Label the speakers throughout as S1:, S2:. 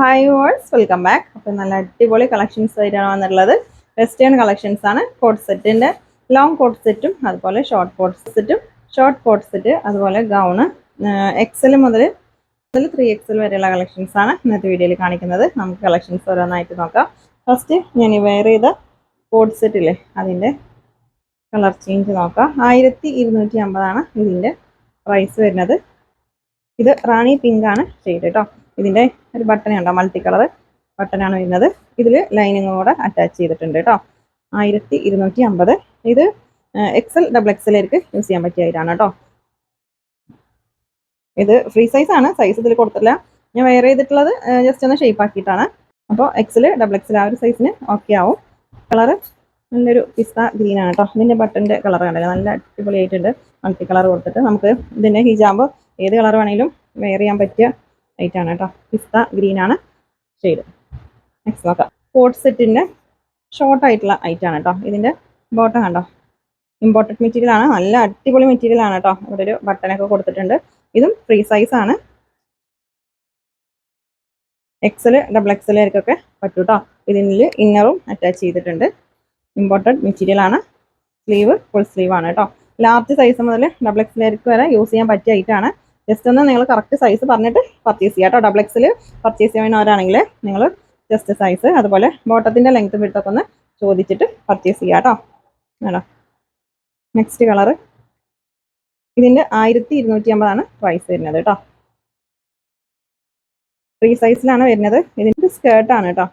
S1: Hi worlds welcome back അപ്പോൾ നല്ല അടിപൊളി കളക്ഷൻസ് ആയിട്ടാണ് വന്നിട്ടുള്ളത്. വെസ്റ്റേൺ കളക്ഷൻസ് ആണ്. കോട്ട് സെറ്റിന്റെ ലോങ് കോട്ട് സെറ്റും അതുപോലെ ഷോർട്ട് കോട്ട് സെറ്റും ഷോർട്ട് കോട്ട് സെറ്റ് അതുപോലെ ഗൗണ് എക്സൽ മുതൽ മുതൽ ത്രീ എക്സൽ വരെയുള്ള കളക്ഷൻസ് ആണ് ഇന്നത്തെ വീഡിയോയിൽ കാണിക്കുന്നത്. നമുക്ക് കളക്ഷൻസ് ഓരോന്നായിട്ട് നോക്കാം. ഫസ്റ്റ് ഞാൻ ഈ വെയർ ചെയ്ത കോട്ട് സെറ്റില്ലേ അതിന്റെ കളർ ചേഞ്ച് നോക്കാം. ആയിരത്തി ഇരുന്നൂറ്റി അമ്പതാണ് ഇതിന്റെ പ്രൈസ് വരുന്നത്. ഇത് റാണി പിങ്ക് ആണ് ഷെയ്ഡ് കേട്ടോ ഇതിന്റെ ഒരു ബട്ടൺ കണ്ടോ? മൾട്ടി കളർ ബട്ടണാണ് വരുന്നത്. ഇതിൽ ലൈനിങ്ങും കൂടെ അറ്റാച്ച് ചെയ്തിട്ടുണ്ട് കേട്ടോ. ആയിരത്തി ഇരുന്നൂറ്റി അമ്പത്. ഇത് എക്സൽ ഡബിൾ എക്സലേക്ക് യൂസ് ചെയ്യാൻ പറ്റിയതാണ് കേട്ടോ. ഇത് ഫ്രീ സൈസ് ആണ്. സൈസ് ഇതിൽ കൊടുത്തില്ല ഞാൻ വെയർ ചെയ്തിട്ടുള്ളത് ജസ്റ്റ് ഒന്ന് ഷേപ്പ് ആക്കിയിട്ടാണ്. അപ്പോൾ എക്സൽ ഡബിൾ എക്സൽ ആ ഒരു സൈസിന് ഓക്കെ ആവും. കളറ് നല്ലൊരു പിസ്ത ഗ്രീൻ ആണ് കേട്ടോ. ഇതിന്റെ ബട്ടന്റെ കളർ കണ്ടല്ലോ നല്ല അടിപൊളിയായിട്ടുണ്ട്. മൾട്ടി കളർ കൊടുത്തിട്ട് നമുക്ക് ഇതിന്റെ ഹിജാമ്പ് ഏത് കളർ വേണമെങ്കിലും വെയർ ചെയ്യാൻ പറ്റിയ ലൈറ്റ് ആണ് കേട്ടോ പിസ്ത ഗ്രീൻ ആണ്. ഷെയ്ഡ് നെക്സ്റ്റ് നോക്കാം. കോട്ട് സെറ്റിന്റെ ഷോർട്ട് ആയിട്ടുള്ള ഐറ്റം ആണ് കേട്ടോ ഇതിന്റെ ബോട്ടം കണ്ടോ ഇമ്പോർട്ടന്റ് മെറ്റീരിയൽ ആണ്. നല്ല അടിപൊളി മെറ്റീരിയൽ ആണ് കേട്ടോ ഇവിടെ ഒരു ബട്ടനൊക്കെ കൊടുത്തിട്ടുണ്ട്. ഇതും ഫ്രീ സൈസ് ആണ്. എക്സൽ ഡബിൾ എക്സൽ ആയിരിക്കൊക്കെ പറ്റൂ കേട്ടോ ഇതിൽ ഇന്നറും അറ്റാച്ച് ചെയ്തിട്ടുണ്ട്. ഇമ്പോർട്ടന്റ് മെറ്റീരിയൽ ആണ്. സ്ലീവ് ഫുൾ സ്ലീവ് ആണ് കേട്ടോ ലാർജ് സൈസ് മുതൽ ഡബിൾ എക്സൽ ആയിരിക്കും വരെ യൂസ് ചെയ്യാൻ പറ്റിയ ഐറ്റാണ് ജസ്റ്റ് ഒന്ന് നിങ്ങൾ കറക്റ്റ് സൈസ് പറഞ്ഞിട്ട് പർച്ചേസ് ചെയ്യുക കേട്ടോ. ഡബിൾ എക്സിൽ പർച്ചേസ് ചെയ്യുന്നവരാണെങ്കിൽ നിങ്ങൾ ജസ്റ്റ് സൈസ് അതുപോലെ ബോട്ടത്തിന്റെ ലെങ്ത് വിട്ടൊക്കെ ഒന്ന് ചോദിച്ചിട്ട് പർച്ചേസ് ചെയ്യുക കേട്ടോ. വേണോ നെക്സ്റ്റ് കളറ് ഇതിന്റെ ആയിരത്തി ഇരുന്നൂറ്റി അമ്പതാണ് പ്രൈസ് വരുന്നത് കേട്ടോ. ഫ്രീ സൈസിലാണ് വരുന്നത്. ഇതിന്റെ സ്കേർട്ടാണ് കേട്ടോ.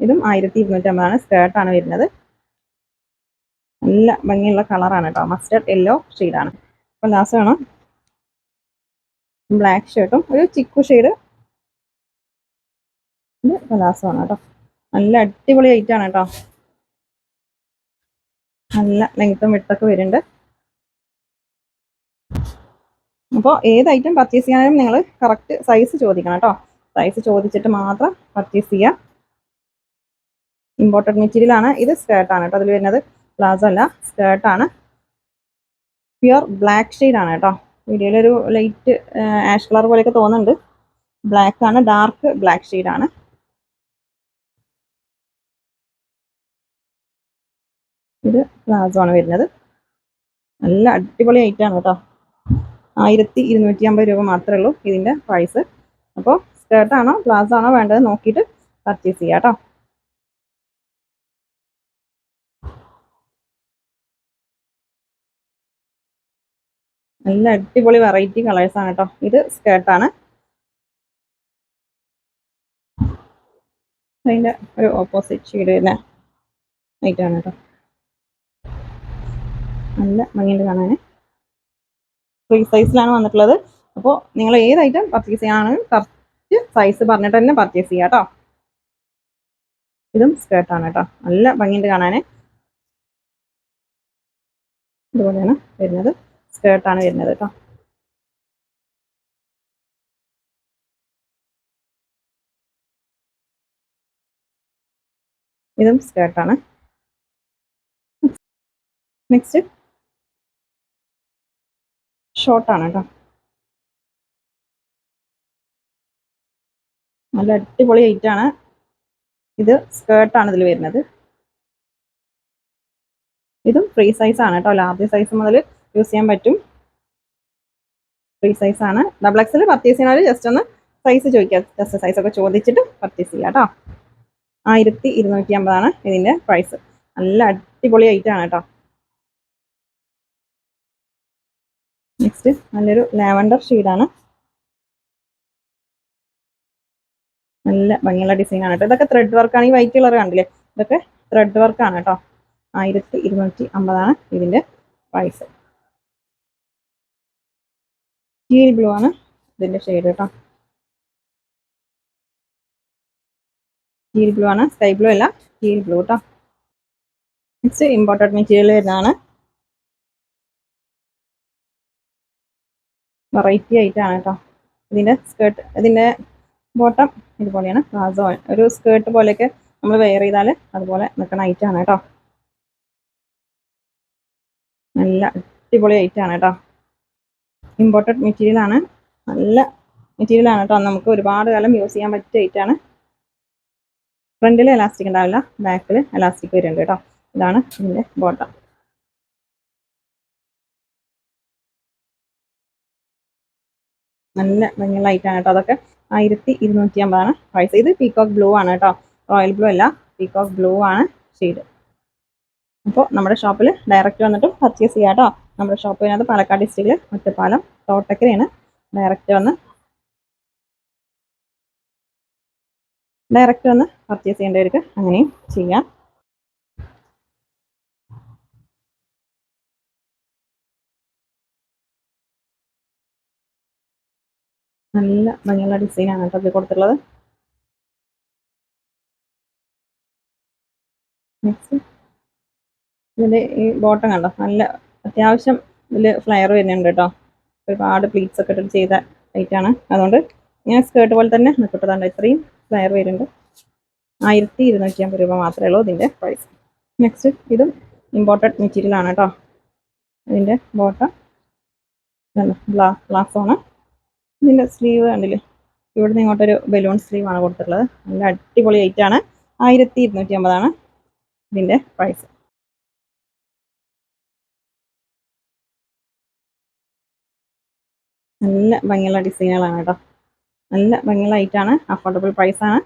S1: ഇതും ആയിരത്തി ഇരുന്നൂറ്റി അമ്പതാണ് സ്കേർട്ടാണ് വരുന്നത്. നല്ല ഭംഗിയുള്ള കളറാണ് കേട്ടോ. മസ്റ്റർഡ് യെല്ലോ ഷെയ്ഡാണ് അപ്പോൾ ലാസ്റ്റ് വേണം. ബ്ലാക്ക് ഷർട്ടും ഒരു ചിക്കു ഷെയ്ഡ് പലാസമാണ് കേട്ടോ നല്ല അടിപൊളി ഐറ്റം ആണ് കേട്ടോ നല്ല ലെങ്ത്തും വിട്ടൊക്കെ വരുന്നുണ്ട്. അപ്പോൾ ഏത് ഐറ്റം പർച്ചേസ് ചെയ്യാനും നിങ്ങൾ കറക്റ്റ് സൈസ് ചോദിക്കണം കേട്ടോ സൈസ് ചോദിച്ചിട്ട് മാത്രം പർച്ചേസ് ചെയ്യുക ഇമ്പോർട്ടന്റ് മെറ്റീരിയൽ ആണ്. ഇത് സ്കേർട്ടാണ് കേട്ടോ അതിൽ വരുന്നത് പ്ലാസോ അല്ല സ്കേർട്ടാണ് പ്യുർ ബ്ലാക്ക് ഷെയ്ഡാണ് കേട്ടോ വീഡിയോയിലൊരു ലൈറ്റ് ആഷ് കളർ പോലെയൊക്കെ തോന്നുന്നുണ്ട്. ബ്ലാക്ക് ആണ് ഡാർക്ക് ബ്ലാക്ക് ഷെയ്ഡാണ് ഇത് പ്ലാസോ ആണ് വരുന്നത്. നല്ല അടിപൊളി ഐറ്റാണ് കേട്ടോ. ആയിരത്തി ഇരുന്നൂറ്റി അമ്പത് രൂപ മാത്രമേ ഉള്ളൂ ഇതിന്റെ പ്രൈസ് അപ്പോൾ സ്കേർട്ടാണോ പ്ലാസോ ആണോ വേണ്ടത് നോക്കിയിട്ട് പർച്ചേസ് ചെയ്യാം കേട്ടോ. നല്ല അടിപൊളി വെറൈറ്റി കളേഴ്സ് ആണ് കേട്ടോ ഇത് സ്കേർട്ടാണ് അതിന്റെ ഒരു ഓപ്പോസിറ്റ് ഷെയ്ഡ് തന്നെ നൈറ്റാണ് കേട്ടോ നല്ല ഭംഗിയുണ്ട് കാണാൻ ഫ്രീ സൈസിലാണ് വന്നിട്ടുള്ളത്. അപ്പോൾ നിങ്ങൾ ഏത് ഐറ്റം പർച്ചേസ് ചെയ്യാനാണ് കറക്റ്റ് സൈസ് പറഞ്ഞിട്ട് തന്നെ പർച്ചേസ് ചെയ്യാം കേട്ടോ ഇതും സ്കേർട്ടാണ് കേട്ടോ നല്ല ഭംഗിയുണ്ട് കാണാൻ ഇതുപോലെയാണ് വരുന്നത്. സ്കേർട്ടാണ് വരുന്നത് കേട്ടോ ഇതും സ്കേർട്ടാണ് നെക്സ്റ്റ് ഷോർട്ടാണ് കേട്ടോ നല്ല അടിപൊളി ആണ്. ഇത് സ്കേർട്ടാണ് ഇതിൽ വരുന്നത്. ഇതും ഫ്രീ സൈസ് ആണ് കേട്ടോ ലാർജ് സൈസ് മുതൽ യൂസ് ചെയ്യാൻ പറ്റും. ഫ്രീ ആണ്. ഡബിൾ എക്സിൽ പർച്ചേസ് ചെയ്യുന്നവർ ജസ്റ്റ് ഒന്ന് സൈസ് ചോദിക്കുക ജസ്റ്റ് സൈസ് ഒക്കെ ചോദിച്ചിട്ട് പർച്ചേസ് ചെയ്യാം കേട്ടോ ആയിരത്തി ഇരുന്നൂറ്റി അമ്പതാണ് ഇതിന്റെ പ്രൈസ് നല്ല അടിപൊളി ഐറ്റം ആണ് കേട്ടോ നെക്സ്റ്റ് നല്ലൊരു ലാവൻഡർ ഷെയ്ഡാണ് നല്ല ഭംഗിയുള്ള ഡിസൈനാണ് ആണ് കേട്ടോ ഇതൊക്കെ ത്രെഡ് വർക്കാണ് ഈ വൈറ്റ് കളർ കണ്ടില്ലേ? ഇതൊക്കെ ത്രെഡ് വർക്കാണ് കേട്ടോ ആയിരത്തി ഇരുന്നൂറ്റി അമ്പതാണ് ഇതിന്റെ പ്രൈസ് ടീൽ ബ്ലൂ ആണ്. ഇതിന്റെ ഷെയ്ഡ് കേട്ടോ. ടീൽ ബ്ലൂ ആണ്. സ്കൈ ബ്ലൂ അല്ല. ടീൽ ബ്ലൂ കേട്ടോ നെക്സ്റ്റ് ഇമ്പോർട്ടന്റ് മെറ്റീരിയൽ വരുന്നതാണ്. വെറൈറ്റി ആയിട്ടാണ് കേട്ടോ ഇതിന്റെ സ്കേർട്ട് ഇതിന്റെ ബോട്ടം ഇതുപോലെയാണ്. പ്ലാസോ ഒരു സ്കേർട്ട് പോലെയൊക്കെ നമ്മൾ വെയർ ചെയ്താൽ അതുപോലെ നിൽക്കുന്ന ഐറ്റാണ് കേട്ടോ നല്ല അടിപൊളി ഐറ്റാണ് കേട്ടോ ഇമ്പോർട്ടഡ് മെറ്റീരിയലാണ് നല്ല മെറ്റീരിയലാണ് കേട്ടോ. നമുക്ക് ഒരുപാട് കാലം യൂസ് ചെയ്യാൻ പറ്റിയ ഐറ്റാണ് ഫ്രണ്ടിൽ എലാസ്റ്റിക് ഉണ്ടാവില്ല ബാക്കിൽ എലാസ്റ്റിക് വരുന്നുണ്ട് കേട്ടോ. ഇതാണ് ഇതിന്റെ ബോട്ടം നല്ല ഭംഗിയുള്ള ഐറ്റാണ് കേട്ടോ അതൊക്കെ. ആയിരത്തി ഇരുന്നൂറ്റി അമ്പതാണ് പ്രൈസ് ഇത് പീകോക്ക് ബ്ലൂ ആണ് കേട്ടോ. റോയൽ ബ്ലൂ അല്ല പീകോക്ക് ബ്ലൂ ആണ് ഷെയ്ഡ് അപ്പോൾ നമ്മുടെ ഷോപ്പിൽ ഡയറക്റ്റ് വന്നിട്ട് പർച്ചേസ് ചെയ്യാം കേട്ടോ. നമ്മുടെ ഷോപ്പ് വരുന്നത് പാലക്കാട് ഡിസ്ട്രിക്റ്റിൽ ഒറ്റപ്പാലം തോട്ടക്കരയാണ് ഡയറക്റ്റ് വന്ന് ഡയറക്റ്റ് വന്ന് പർച്ചേസ് ചെയ്യേണ്ടവർക്ക് അങ്ങനെയും ചെയ്യാം. നല്ല ഭംഗിയുള്ള ഡിസൈനാണ് കേട്ടോ ഇത് കൊടുത്തിട്ടുള്ളത്. നെക്സ്റ്റ് ഇതിന്റെ ഈ ബോട്ടം കണ്ടോ? നല്ല അത്യാവശ്യം ഇതിൽ ഫ്ലയർ വരുന്നുണ്ട് കേട്ടോ. ഒരുപാട് പ്ലീറ്റ്സ് ഒക്കെ ഇട്ട് ചെയ്ത ആണ്. അതുകൊണ്ട് ഇങ്ങനെ സ്കേർട്ട് പോലെ തന്നെ നിൽക്കട്ടതാണ് ഇത്രയും ഫ്ലയർ വരുന്നുണ്ട് ആയിരത്തി ഇരുന്നൂറ്റി അമ്പത് രൂപ മാത്രമേ ഉള്ളൂ ഇതിന്റെ പ്രൈസ് നെക്സ്റ്റ് ഇതും ഇമ്പോർട്ടഡ് മെറ്റീരിയൽ ആണ് കേട്ടോ. ഇതിന്റെ ബോട്ടം ഗ്ലാസ് ഗ്ലാസ്സാണ് ഇതിന്റെ സ്ലീവ് കണ്ടില്ലേ? ഇവിടുന്ന് ഇങ്ങോട്ടൊരു ബലൂൺ സ്ലീവാണ് കൊടുത്തിട്ടുള്ളത്. നല്ല അടിപൊളി ആണ്. ആയിരത്തി ഇരുന്നൂറ്റി അമ്പതാണ് ഇതിന്റെ പ്രൈസ് നല്ല ഭംഗിയുള്ള ഡിസൈനുകളാണ് കേട്ടോ. നല്ല ഭംഗിയുള്ള ഐറ്റാണ് അഫോർഡബിൾ പ്രൈസ് ആണ്.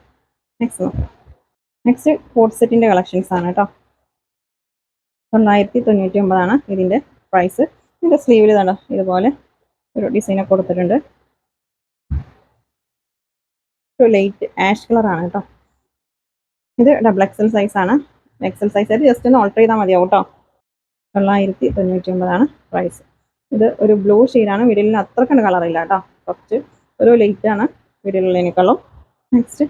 S1: നെക്സ്റ്റ് നെക്സ്റ്റ് കോട്ട് സെറ്റിന്റെ കളക്ഷൻസ് ആണ് കേട്ടോ. തൊള്ളായിരത്തി തൊണ്ണൂറ്റി ഒമ്പതാണ് ഇതിന്റെ പ്രൈസ് ഇതിന്റെ സ്ലീവിൽ കണ്ടോ? ഇതുപോലെ ഒരു ഡിസൈനൊക്കെ കൊടുത്തിട്ടുണ്ട്. ഒരു ലൈറ്റ് ആഷ് കളറാണ് കേട്ടോ. ഇത് ഡബിൾ എക്സൽ സൈസ് ആണ്. എക്സൽ സൈസ് ആയിട്ട് ജസ്റ്റ് ഒന്ന് ഓൾട്ടർ ചെയ്താൽ മതിയാവും കേട്ടോ. തൊള്ളായിരത്തി തൊണ്ണൂറ്റി ഒമ്പതാണ് പ്രൈസ് ഇത് ഒരു ബ്ലൂ ഷെയ്ഡാണ് അത്ര കണ്ട് കളറില്ല കേട്ടോ. കുറച്ച് ഒരു ലൈറ്റ് ആണ് വീഡിയോയിലുള്ളതിനേക്കാളും നെക്സ്റ്റ്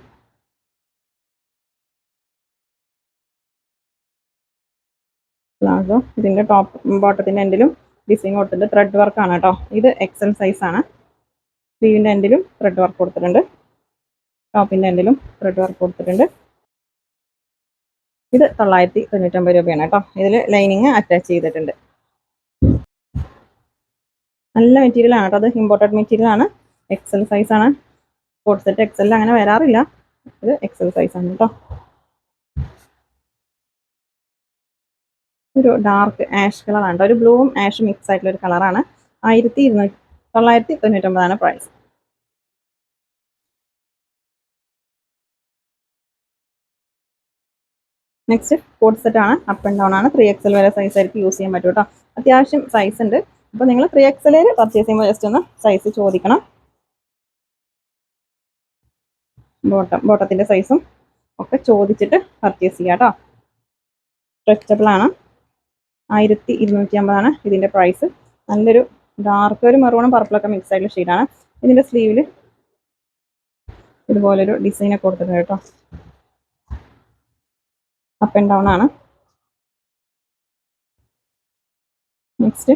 S1: പ്ലാസോ ഇതിന്റെ ടോപ്പ് ബോട്ടത്തിന്റെ എൻഡിലും ഡിസൈൻ കൊടുത്തിട്ടുണ്ട്. ത്രെഡ് ആണ് കേട്ടോ. ഇത് എക്സൽ സൈസ് ആണ്. സ്ലീവിന്റെ എൻഡിലും ത്രെഡ് വർക്ക് കൊടുത്തിട്ടുണ്ട്. ടോപ്പിന്റെ എൻഡിലും ത്രെഡ് വർക്ക് കൊടുത്തിട്ടുണ്ട്. ഇത് തൊള്ളായിരത്തി തൊണ്ണൂറ്റൊമ്പത് രൂപയാണ് കേട്ടോ. ഇതിൽ ലൈനിങ് അറ്റാച്ച് ചെയ്തിട്ടുണ്ട്. നല്ല മെറ്റീരിയൽ ആണ് കേട്ടോ. അത് ഇമ്പോർട്ടഡ് മെറ്റീരിയൽ ആണ്. എക്സൽ സൈസ് ആണ്. കോട്ട് സെറ്റ് എക്സൽ അങ്ങനെ വരാറില്ല. ഇത് എക്സൽ സൈസ് ആണ് കേട്ടോ. ഒരു ഡാർക്ക് ആഷ് കളറാണ് ഒരു ബ്ലൂവും ആഷും മിക്സ് ആയിട്ടുള്ള ഒരു കളറാണ് ആയിരത്തി ഇരുന്നൂറ്റി തൊള്ളായിരത്തി തൊണ്ണൂറ്റൊമ്പതാണ് പ്രൈസ് നെക്സ്റ്റ് കോഡ് സെറ്റ് ആണ്. അപ്പ് ആൻഡ് ഡൗൺ ആണ്. ത്രീ എക്സൽ വരെ സൈസ് ആയിരിക്കും യൂസ് ചെയ്യാൻ പറ്റും കേട്ടോ. അത്യാവശ്യം സൈസ് ഉണ്ട്. അപ്പോൾ നിങ്ങൾ ത്രീ എക്സലിൽ പർച്ചേസ് ചെയ്യുമ്പോൾ ജസ്റ്റ് ഒന്ന് സൈസ് ചോദിക്കണം. ബോട്ടം ബോട്ടത്തിന്റെ സൈസും ഒക്കെ ചോദിച്ചിട്ട് പർച്ചേസ് ചെയ്യാം കേട്ടോ സ്ട്രെച്ചബിൾ ആണ്. ആയിരത്തി ഇരുന്നൂറ്റി അമ്പതാണ് ഇതിന്റെ പ്രൈസ് നല്ലൊരു ഡാർക്ക് ഒരു മെറൂണും പർപ്പിളൊക്കെ മിക്സ് ആയിട്ടുള്ള ഷെയ്ഡാണ് ഇതിന്റെ സ്ലീവിൽ ഇതുപോലൊരു ഡിസൈനൊക്കെ കൊടുത്തിട്ടുണ്ട് കേട്ടോ അപ്പ് ആൻഡ് ഡൗൺ ആണ്. നെക്സ്റ്റ്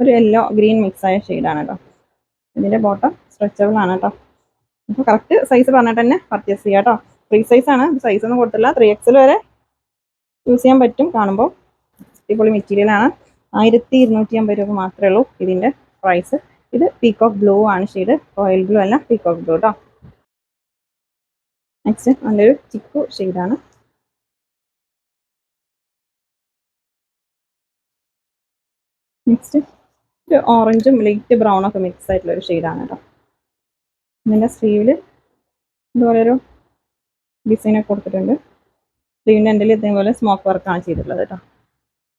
S1: ഒരു യെല്ലോ ഗ്രീൻ മിക്സ് ആയ ഷെയ്ഡാണ് കേട്ടോ ഇതിന്റെ ബോട്ടം സ്ട്രെച്ചബിൾ ആണ് കേട്ടോ അപ്പോൾ കറക്റ്റ് സൈസ് പറഞ്ഞിട്ട് തന്നെ പർച്ചേസ് ചെയ്യാം കേട്ടോ ത്രീ സൈസ് ആണ്. സൈസ് ഒന്നും കൊടുത്തില്ല. ത്രീ എക്സിൽ വരെ യൂസ് ചെയ്യാൻ പറ്റും കാണുമ്പോൾ അടിപൊളി മെറ്റീരിയൽ ആണ്. ആയിരത്തി ഇരുന്നൂറ്റി അമ്പത് രൂപ മാത്രമേ ഉള്ളൂ ഇതിന്റെ പ്രൈസ് ഇത് പീകോക്ക് ബ്ലൂ ആണ് ഷെയ്ഡ് റോയൽ ബ്ലൂ അല്ല പീകോക്ക് ബ്ലൂ കേട്ടോ നെക്സ്റ്റ് നല്ലൊരു ചിക്കു ഷെയ്ഡാണ് നെക്സ്റ്റ് ഒരു ഓറഞ്ചും ലൈറ്റ് ബ്രൗൺ ഒക്കെ മിക്സ് ആയിട്ടുള്ള ഒരു ഷെയ്ഡാണ് കേട്ടോ ഇതിന്റെ സ്ലീവിൽ ഇതുപോലെ ഒരു ഡിസൈനൊക്കെ കൊടുത്തിട്ടുണ്ട്. സ്ലീവിന്റെ എന്റെ ഇതേപോലെ സ്മോക്ക് വർക്കാണ് ചെയ്തിട്ടുള്ളത് കേട്ടോ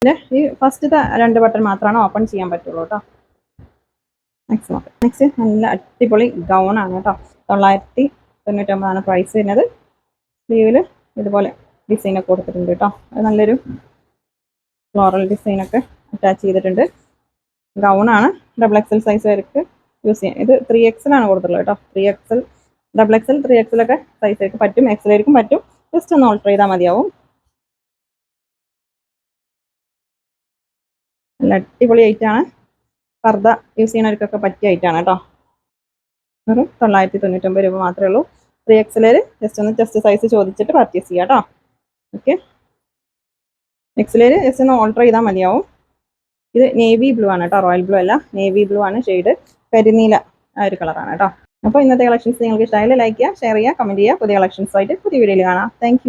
S1: പിന്നെ ഈ ഫസ്റ്റത്തെ രണ്ട് ബട്ടൺ മാത്രമാണ് ഓപ്പൺ ചെയ്യാൻ പറ്റുള്ളൂ കേട്ടോ നെക്സ്റ്റ് നോക്കാം നെക്സ്റ്റ് നല്ല അടിപൊളി ഗൗൺ ആണ് കേട്ടോ തൊള്ളായിരത്തി തൊണ്ണൂറ്റൊമ്പതാണ് പ്രൈസ് വരുന്നത്. സ്ലീവിൽ ഇതുപോലെ ഡിസൈനൊക്കെ കൊടുത്തിട്ടുണ്ട് കേട്ടോ അത് നല്ലൊരു ഫ്ലോറൽ ഡിസൈനൊക്കെ അറ്റാച്ച് ചെയ്തിട്ടുണ്ട്. ഗൗൺ ആണ്. ഡബിൾ എക്സൽ സൈസ് ആയിരിക്കും യൂസ് ചെയ്യാം. ഇത് ത്രീ എക്സലാണ് കൊടുത്തുള്ളത് കേട്ടോ. Three XL double XL three എക്സലൊക്കെ size ആയിരിക്കും പറ്റും. എക്സൽ ആയിരിക്കും പറ്റും. ജസ്റ്റ് ഒന്ന് ഓൾട്ടർ ചെയ്താൽ മതിയാവും. നല്ല അടിപൊളി ഐറ്റാണ് പർദ്ദ യൂസ് ചെയ്യുന്നവർക്കൊക്കെ പറ്റിയ ഐറ്റാണ് കേട്ടോ. വെറും തൊള്ളായിരത്തി തൊണ്ണൂറ്റൊമ്പത് രൂപ മാത്രമേ ഉള്ളൂ. ത്രീ എക്സലിൽ ജസ്റ്റ് ഒന്ന് ജസ്റ്റ് സൈസ് ചോദിച്ചിട്ട് പർച്ചേസ് ചെയ്യാം കേട്ടോ. ഓക്കെ എക്സലിൽ ജസ്റ്റ് ഒന്ന് ഓൾട്ടർ ചെയ്താൽ മതിയാവും. ഇത് നേവി ബ്ലൂ ആണ് കേട്ടോ റോയൽ ബ്ലൂ അല്ല. നേവി ബ്ലൂ ആണ് ഷെയ്ഡ് കരിനീല ആ ഒരു കളറാണ് കേട്ടോ. അപ്പോൾ ഇന്നത്തെ കളക്ഷൻസ് നിങ്ങൾക്ക് ഇഷ്ടമായാലും ലൈക്ക് ചെയ്യുക ഷെയർ ചെയ്യുക കമന്റ് ചെയ്യുക. പുതിയ കളക്ഷൻസ് ആയിട്ട് പുതിയ വീഡിയോയിൽ കാണാം. താങ്ക്